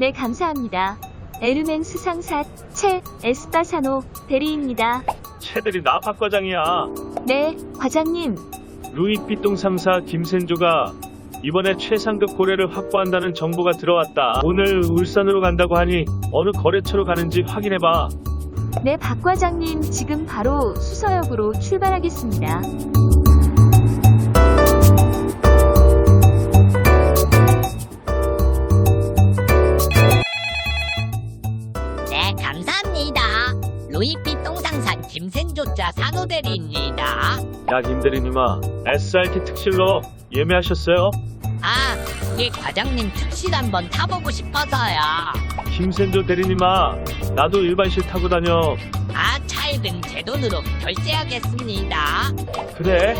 네, 감사합니다. 에르맹스 상사 채 에스파사노 대리입니다. 채들이 나 박 과장이야. 네, 과장님. 루이비통 상사 김센조가 이번에 최상급 고래를 확보한다는 정보가 들어왔다. 오늘 울산으로 간다고 하니 어느 거래처로 가는지 확인해봐. 네, 박 과장님 지금 바로 수서역으로 출발하겠습니다. 루이피 똥상사 김생조자 산호대리입니다. 야 김대리님아, SRT 특실로 예매하셨어요? 아, 이 과장님 특실 한번 타보고 싶어서요. 김센조 대리님아, 나도 일반실 타고 다녀. 아, 차일은 제 돈으로 결제하겠습니다. 그래?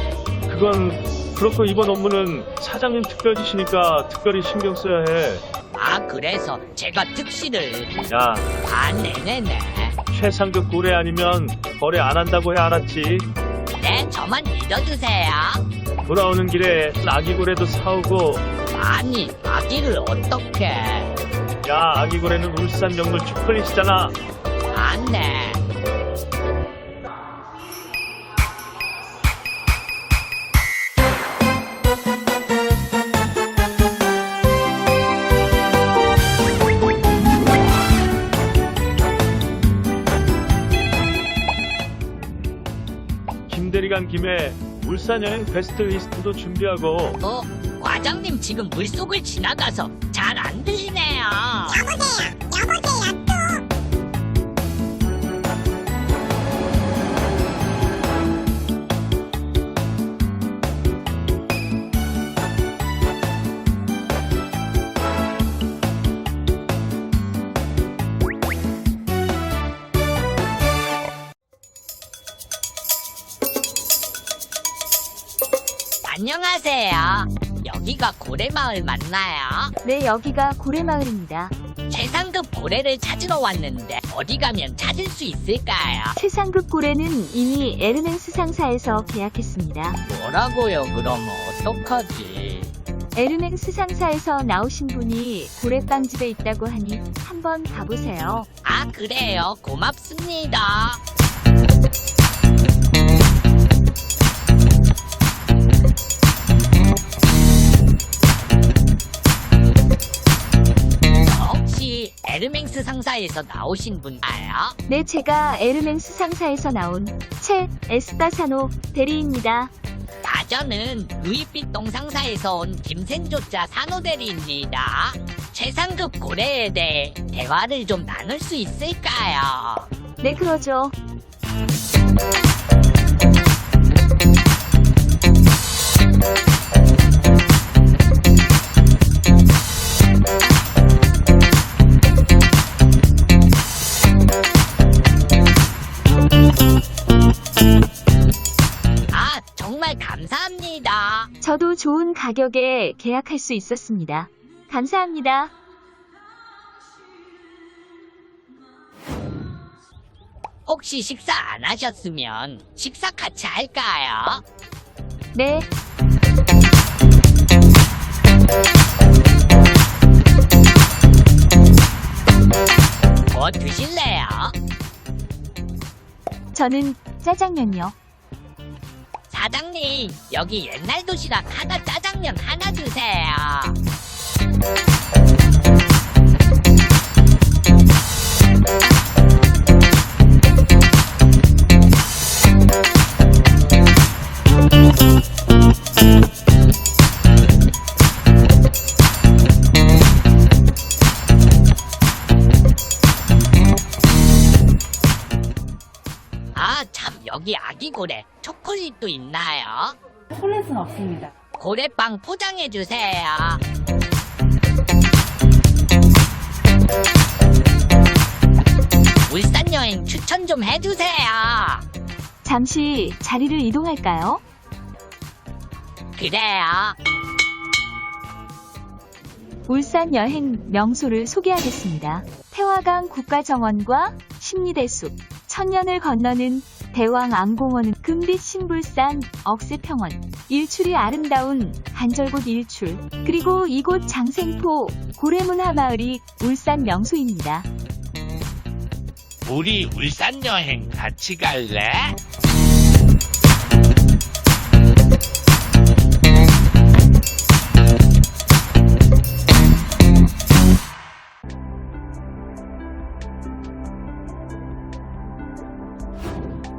그건 그렇고 이번 업무는 사장님 특별지시니까 특별히 신경 써야 해. 아, 그래서 제가 특실을 야, 아, 네네네. 최상급 고래 아니면 거래 안 한다고 해 알았지? 네, 저만 믿어주세요. 돌아오는 길에 아기 고래도 사오고 아니, 아기를 어떻게? 야 아기 고래는 울산 명물 초콜릿이잖아 아, 네. 김대리 간 김에 울산 여행 베스트 리스트도 준비하고 어, 과장님 지금 물속을 지나가서 잘 안 들리네요. 안녕하세요. 여기가 고래마을 맞나요? 네, 여기가 고래마을입니다. 최상급 고래를 찾으러 왔는데 어디 가면 찾을 수 있을까요? 최상급 고래는 이미 에르맹스 상사에서 계약했습니다. 뭐라고요? 그럼 어떡하지? 에르맹스 상사에서 나오신 분이 고래빵집에 있다고 하니 한번 가보세요. 아 그래요? 고맙습니다. 상사에서 나오신 분가요? 네, 제가 에르맹스 상사에서 나온 채 에스파사노 대리입니다. 아, 저는 루이빛 동상사에서 온 김센조자 산호대리입니다. 최상급 고래에 대해 대화를 좀 나눌 수 있을까요? 네, 그러죠. 가격에 계약할 수 있었습니다. 감사합니다. 혹시 식사 안 하셨으면 식사 같이 할까요? 네, 뭐 드실래요? 저는 짜장면요. 사장님, 여기 옛날 도시락 하나 짜 장면 하나 주세요. 아, 참, 여기 아기 고래 초콜릿도 있나요? 초콜릿은 없습니다. 고래빵 포장해주세요. 울산 여행 추천 좀 해주세요. 잠시 자리를 이동할까요? 그래요. 울산 여행 명소를 소개하겠습니다. 태화강 국가정원과 십리대숲, 천년을 건너는 대왕암공원은 금빛 신불산, 억새평원, 일출이 아름다운 한절곶 일출, 그리고 이곳 장생포, 고래문화마을이 울산 명소입니다. 우리 울산 여행 같이 갈래?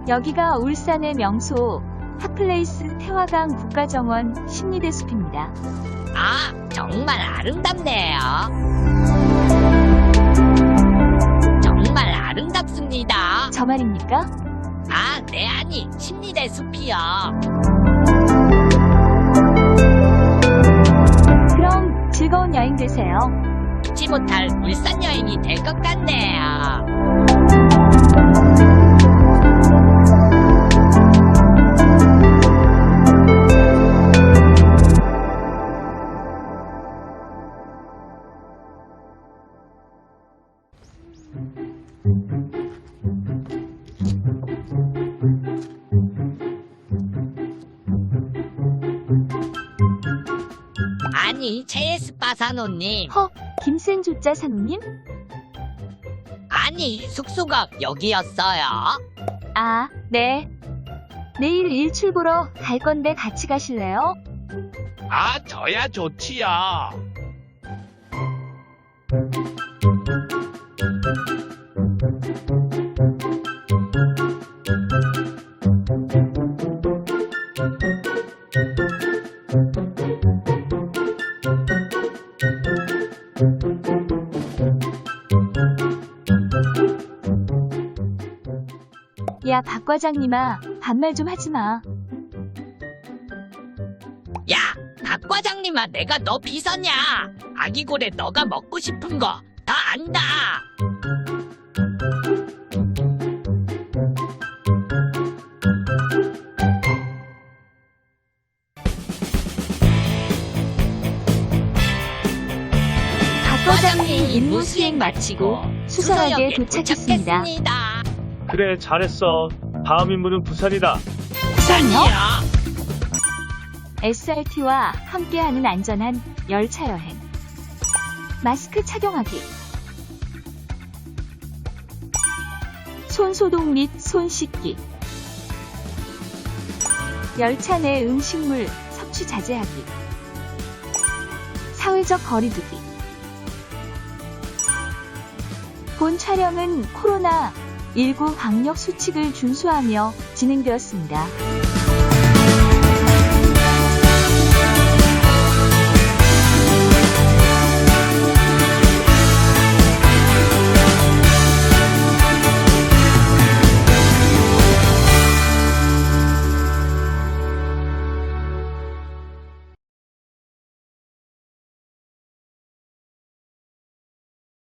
여기가 울산의 명소, 핫플레이스 태화강 국가정원 심리대 숲입니다. 아, 정말 아름답네요. 정말 아름답습니다. 저 말입니까? 아, 네, 아니, 심리대 숲이요. 그럼 즐거운 여행 되세요. 잊지 못할 울산 여행이 될 것 같네요. 아니, 체스파 사노님. 허, 김센 조짜 사모님? 아니, 숙소가 여기였어요. 아, 네. 내일 일출 보러 갈 건데 같이 가실래요? 아, 저야 좋지요. 야, 박 과장님아, 반말 좀 하지 마. 야, 박 과장님아, 내가 너 비서냐? 아기고래 너가 먹고 싶은 거 다 안다. 박 과장님 임무 수행 마치고 수서역에 도착했습니다. 그래 잘했어. 다음 임무는 부산이다. 부산이요? SRT와 함께하는 안전한 열차 여행. 마스크 착용하기. 손 소독 및 손 씻기. 열차 내 음식물 섭취 자제하기. 사회적 거리두기. 본 촬영은 코로나19 방역 수칙을 준수하며 진행되었습니다.